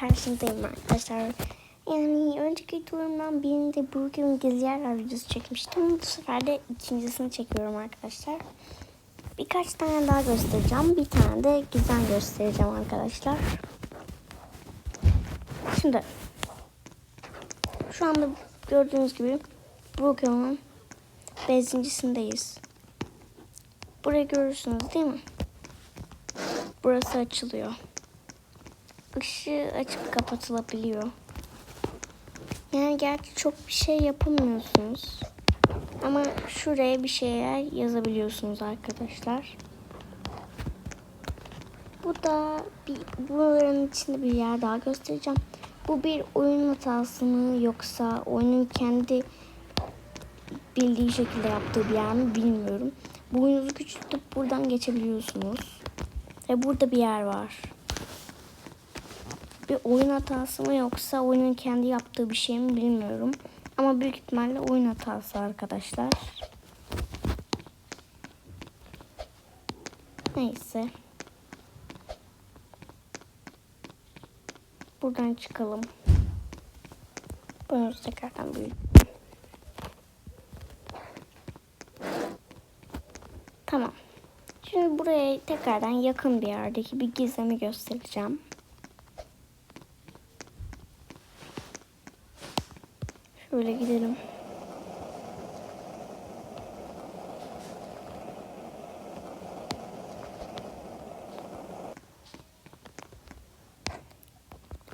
karşınızdayım arkadaşlar. Yani önceki turumdan birinde Brooklyn Gizliyer videosu çekmiştim. Bu sefer de ikincisini çekiyorum arkadaşlar. Birkaç tane daha göstereceğim. Bir tane de gizem göstereceğim arkadaşlar. Şimdi şu anda gördüğünüz gibi Brooklyn'ın bezincisindeyiz. Burayı görürsünüz değil mi? Burası açılıyor. Işığı açıp kapatılabiliyor. Yani gerçi çok bir şey yapamıyorsunuz. Ama şuraya bir şeyler yazabiliyorsunuz arkadaşlar. Bu da bir buranın içinde bir yer daha göstereceğim. Bu bir oyun hatası mı yoksa oyunun kendi bildiği şekilde yaptığı bir yer mi bilmiyorum. Boyunuzu küçültüp buradan geçebiliyorsunuz. Ve burada bir yer var. Bir oyun hatası mı yoksa oyunun kendi yaptığı bir şey mi bilmiyorum. Ama büyük ihtimalle oyun hatası arkadaşlar. Neyse. Buradan çıkalım. Bunu tekrardan büyüt. Tamam. Şimdi buraya tekrardan yakın bir yerdeki bir gizemi göstereceğim. Şöyle gidelim.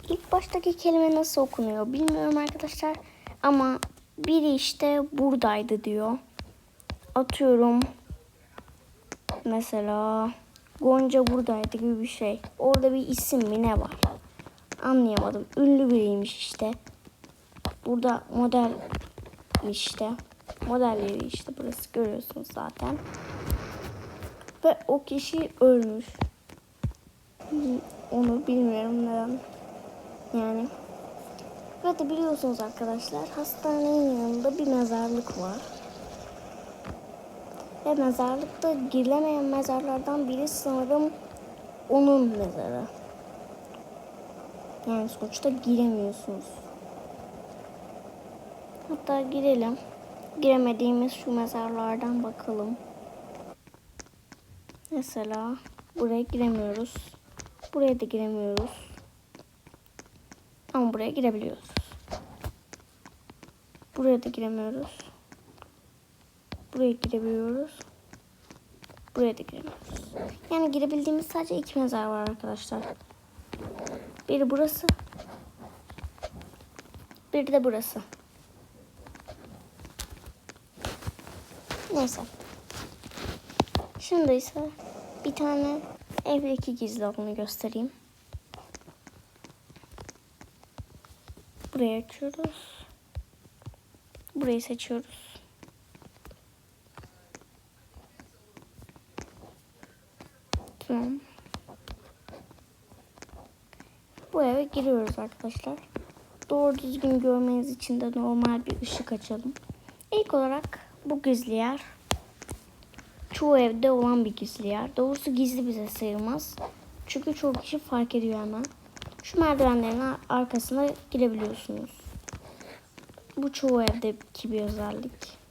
İlk baştaki kelime nasıl okunuyor bilmiyorum arkadaşlar. Ama biri işte buradaydı diyor. Atıyorum. Mesela Gonca buradaydı gibi bir şey. Orada bir isim mi ne var? Anlayamadım. Ünlü biriymiş işte. Burada model işte. Modelleri işte burası görüyorsunuz zaten. Ve o kişi ölmüş. Onu bilmiyorum neden. Yani. Ve de biliyorsunuz arkadaşlar hastanenin yanında bir mezarlık var. Ve mezarlıkta girilemeyen mezarlardan biri sanırım onun mezarı. Yani sonuçta giremiyorsunuz. Hatta girelim. Giremediğimiz şu mezarlardan bakalım. Mesela buraya giremiyoruz. Buraya da giremiyoruz. Ama buraya girebiliyoruz. Buraya da giremiyoruz. Buraya girebiliyoruz. Buraya da giremiyoruz. Yani girebildiğimiz sadece iki mezar var arkadaşlar. Biri burası. Biri de burası. Neyse. Şimdi ise bir tane evdeki gizli alanı göstereyim. Burayı açıyoruz. Burayı seçiyoruz. Tamam. Bu eve giriyoruz arkadaşlar. Doğru düzgün görmeniz için de normal bir ışık açalım. İlk olarak bu gizli yer çoğu evde olan bir gizli yer. Doğrusu gizli bize sayılmaz. Çünkü çoğu kişi fark ediyor hemen. Şu merdivenlerin arkasına girebiliyorsunuz. Bu çoğu evdeki bir özellik.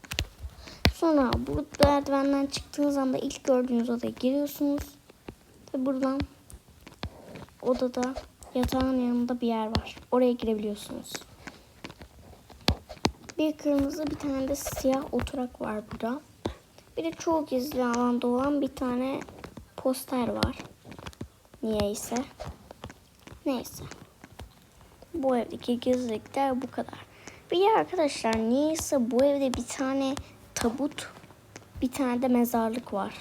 Sonra bu merdivenden çıktığınız anda ilk gördüğünüz odaya giriyorsunuz. Ve buradan odada yatağın yanında bir yer var. Oraya girebiliyorsunuz. Bir kırmızı bir tane de siyah oturak var burada. Bir de çoğu gizli alanda olan bir tane poster var. Niyeyse. Neyse. Bu evdeki gizlilikler bu kadar. Bir de arkadaşlar niyeyse bu evde bir tane tabut, bir tane de mezarlık var.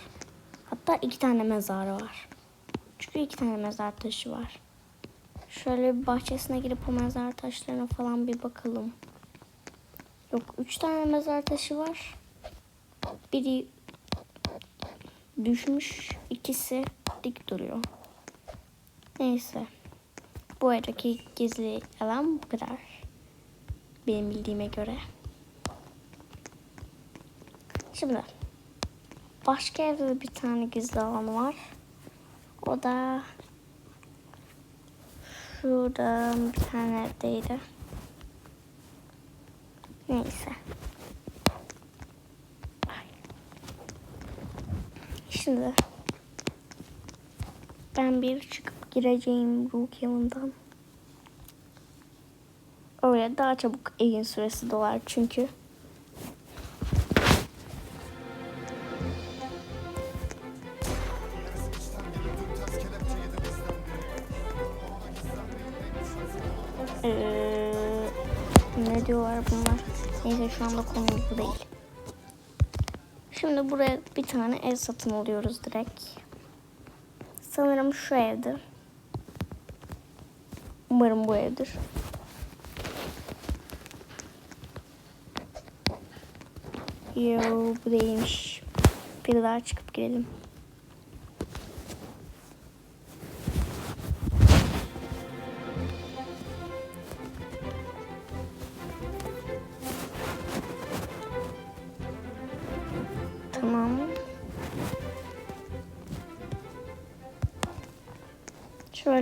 Hatta iki tane mezar var. Çünkü iki tane mezar taşı var. Şöyle bir bahçesine girip o mezar taşlarına falan bir bakalım. Yok üç tane mezar taşı var. Biri düşmüş, ikisi dik duruyor. Neyse. Bu evdeki gizli alan bu kadar. Benim bildiğime göre. Şimdi başka evde de bir tane gizli alan var. O da Şurada bir tane evdeydi. Neyse. Şimdi ben bir çıkıp gireceğim Rook yanından. Oraya daha çabuk evin süresi dolar çünkü. Ee, ne diyorlar bunlar? Neyse şu anda konumuz bu değil. Şimdi buraya bir tane ev satın alıyoruz direkt. Sanırım şu evdir. Umarım bu evdir. Yo bu değilmiş. Bir daha çıkıp girelim.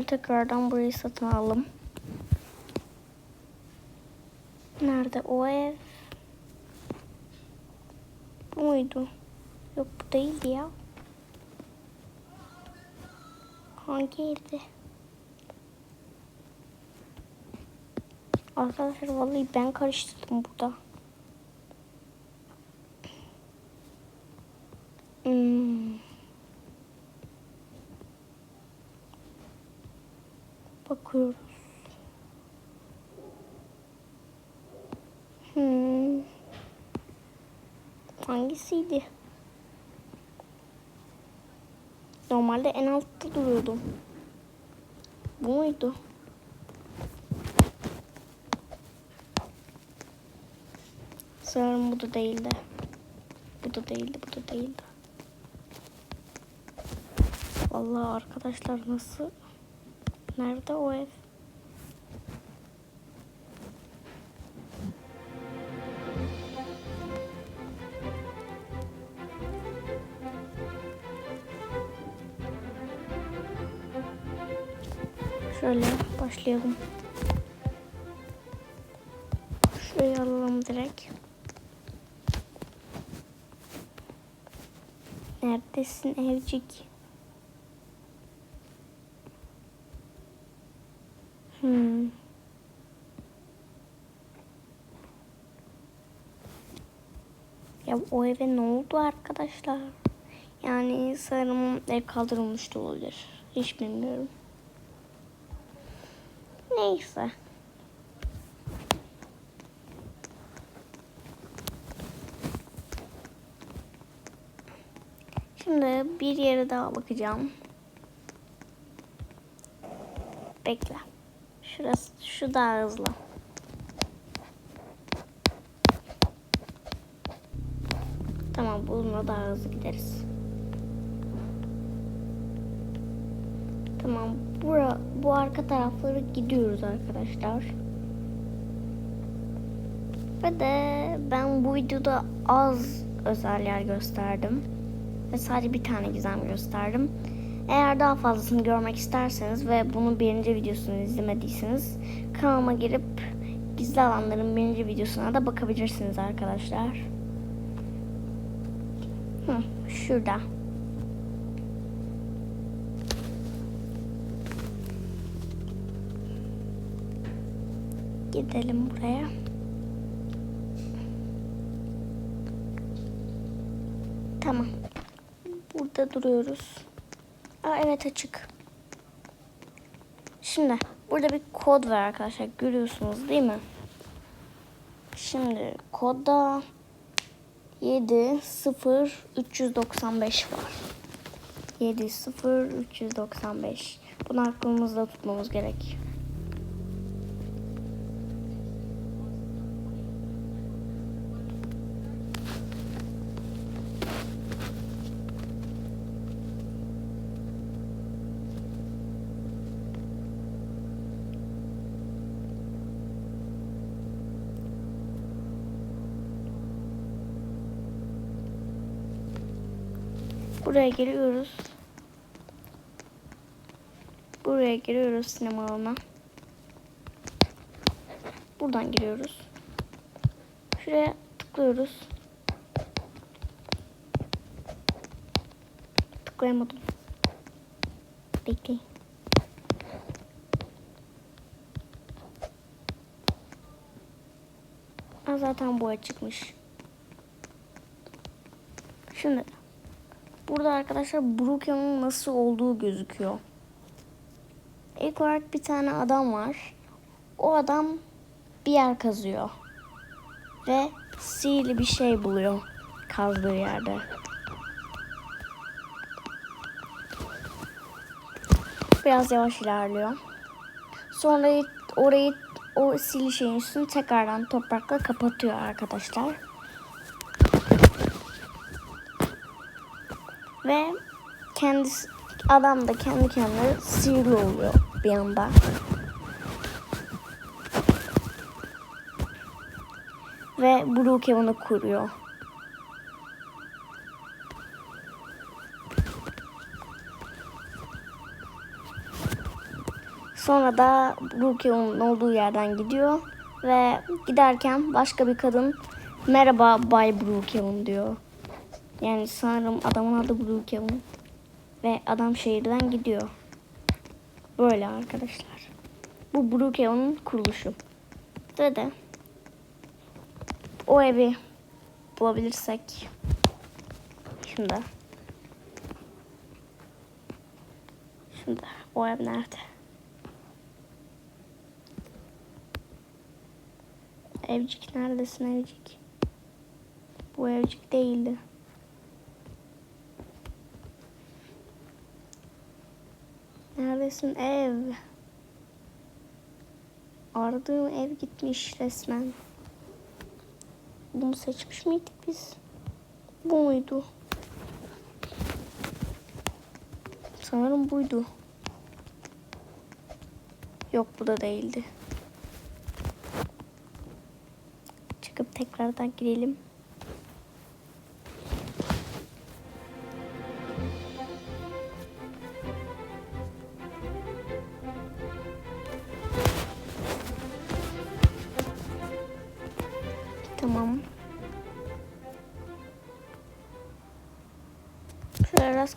Tekrardan burayı satın alalım. Nerede o ev? Bu muydu? Yok bu değildi ya. Hangi evdi? Arkadaşlar vallahi ben karıştırdım burada. Hmm. Bakıyoruz. Hmm. Hangisiydi? Normalde en altta duruyordum. Bu muydu? Sanırım bu da değildi. Bu da değildi, bu da değildi. Vallahi arkadaşlar nasıl? Nerede o ev? Şöyle başlayalım. Şurayı alalım direkt. Neredesin evcik? Hmm. Ya o eve ne oldu arkadaşlar? Yani sanırım ev kaldırılmış da olabilir. Hiç bilmiyorum. Neyse. Şimdi bir yere daha bakacağım. Bekle. Şurası, şu daha hızlı. Tamam bununla daha hızlı gideriz. Tamam bura, bu arka tarafları gidiyoruz arkadaşlar. Ve de ben bu videoda az özel yer gösterdim. Ve sadece bir tane gizem gösterdim. Eğer daha fazlasını görmek isterseniz ve bunun birinci videosunu izlemediyseniz kanalıma girip gizli alanların birinci videosuna da bakabilirsiniz arkadaşlar. Hı, şurada. Gidelim buraya. Tamam. Burada duruyoruz. Aa, evet açık. Şimdi burada bir kod var arkadaşlar. Görüyorsunuz değil mi? Şimdi kodda 7 0 395 var. 7 0 395. Bunu aklımızda tutmamız gerek. Buraya giriyoruz. Buraya giriyoruz sinema alanına. Buradan giriyoruz. Şuraya tıklıyoruz. Tıklayamadım. Bekleyin. Ha, zaten boya çıkmış. Şimdi burada arkadaşlar Brookhaven'ın nasıl olduğu gözüküyor. İlk olarak bir tane adam var. O adam bir yer kazıyor. Ve sihirli bir şey buluyor kazdığı yerde. Biraz yavaş ilerliyor. Sonra orayı o sihirli şeyin üstünü tekrardan toprakla kapatıyor arkadaşlar. Ve kendisi adam da kendi kendine sihirli oluyor bir anda. Ve Brookhaven'ı kuruyor. Sonra da Brookhaven'ın olduğu yerden gidiyor. Ve giderken başka bir kadın merhaba Bay Brookhaven diyor. Yani sanırım adamın adı Brookhaven. Ve adam şehirden gidiyor. Böyle arkadaşlar. Bu Brookhaven'ın kuruluşu. Ve de o evi bulabilirsek şimdi şimdi o ev nerede? Evcik neredesin evcik? Bu evcik değildi. Neredesin ev? Aradığım ev gitmiş resmen. Bunu seçmiş miydik biz? Bu muydu? Sanırım buydu. Yok bu da değildi. Çıkıp tekrardan girelim.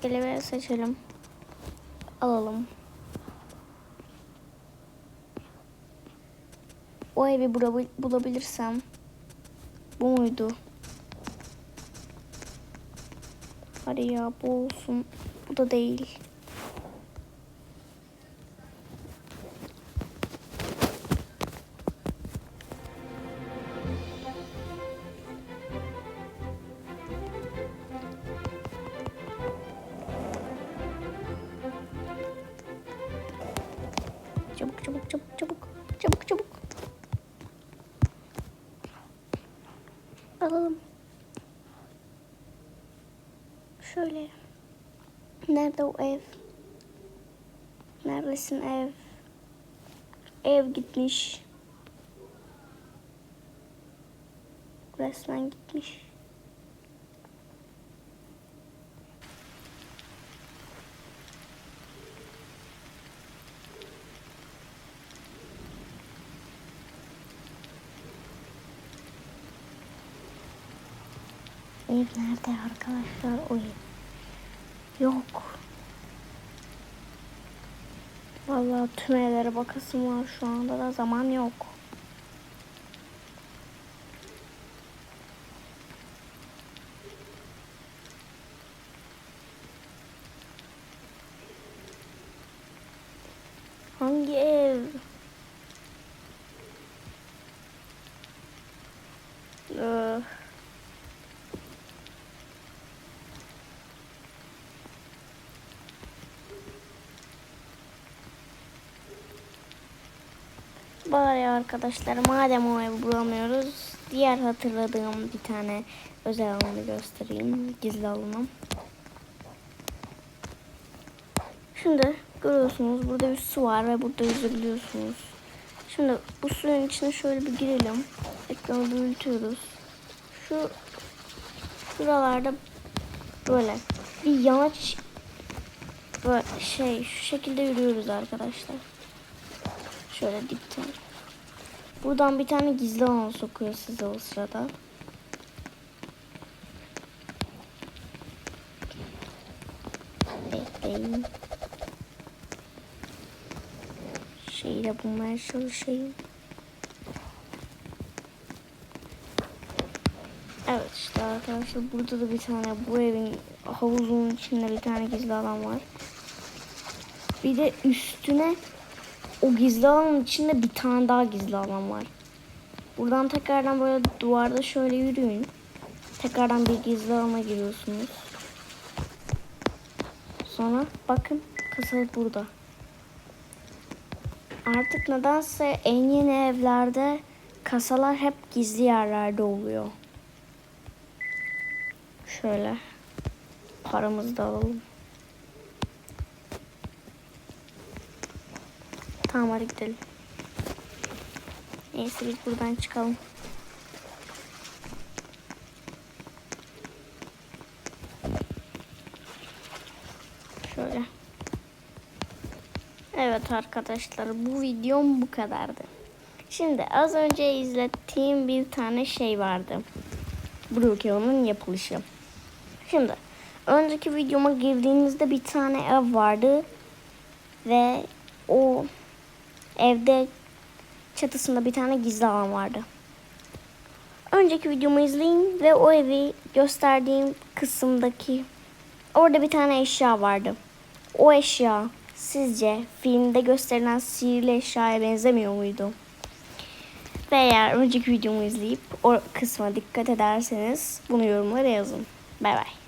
Rastgele bir seçelim. Alalım. O evi bula- bulabilirsem. Bu muydu? Hadi ya bu olsun. Bu da değil. Çabuk çabuk çabuk çabuk. Çabuk çabuk. Alalım. Şöyle. Nerede o ev? Neredesin ev? Ev gitmiş. Resmen gitmiş. Ev nerede arkadaşlar o ev? Yok. Vallahi tüm evlere bakasım var şu anda da zaman yok. Hangi ev? Öh. Bari arkadaşlar madem o evi bulamıyoruz diğer hatırladığım bir tane özel alanı göstereyim. Gizli alanım. Şimdi görüyorsunuz burada bir su var ve burada yüzebiliyorsunuz. Şimdi bu suyun içine şöyle bir girelim. Ekranı büyütüyoruz. Şu şuralarda böyle bir yamaç böyle şey şu şekilde yürüyoruz arkadaşlar. Şöyle dipten. Buradan bir tane gizli alan sokuyor size o sırada. Bekleyin. Şeyi de bulmaya çalışayım. Evet işte arkadaşlar burada da bir tane bu evin havuzunun içinde bir tane gizli alan var. Bir de üstüne o gizli alanın içinde bir tane daha gizli alan var. Buradan tekrardan böyle duvarda şöyle yürüyün. Tekrardan bir gizli alana giriyorsunuz. Sonra bakın kasa burada. Artık nedense en yeni evlerde kasalar hep gizli yerlerde oluyor. Şöyle paramızı da alalım. Tamam hadi gidelim. Neyse biz buradan çıkalım. Şöyle. Evet arkadaşlar bu videom bu kadardı. Şimdi az önce izlettiğim bir tane şey vardı. Brookhaven'ın yapılışı. Şimdi önceki videoma girdiğinizde bir tane ev vardı ve o evde çatısında bir tane gizli alan vardı. Önceki videomu izleyin ve o evi gösterdiğim kısımdaki orada bir tane eşya vardı. O eşya sizce filmde gösterilen sihirli eşyaya benzemiyor muydu? Ve eğer önceki videomu izleyip o kısma dikkat ederseniz bunu yorumlara yazın. Bay bay.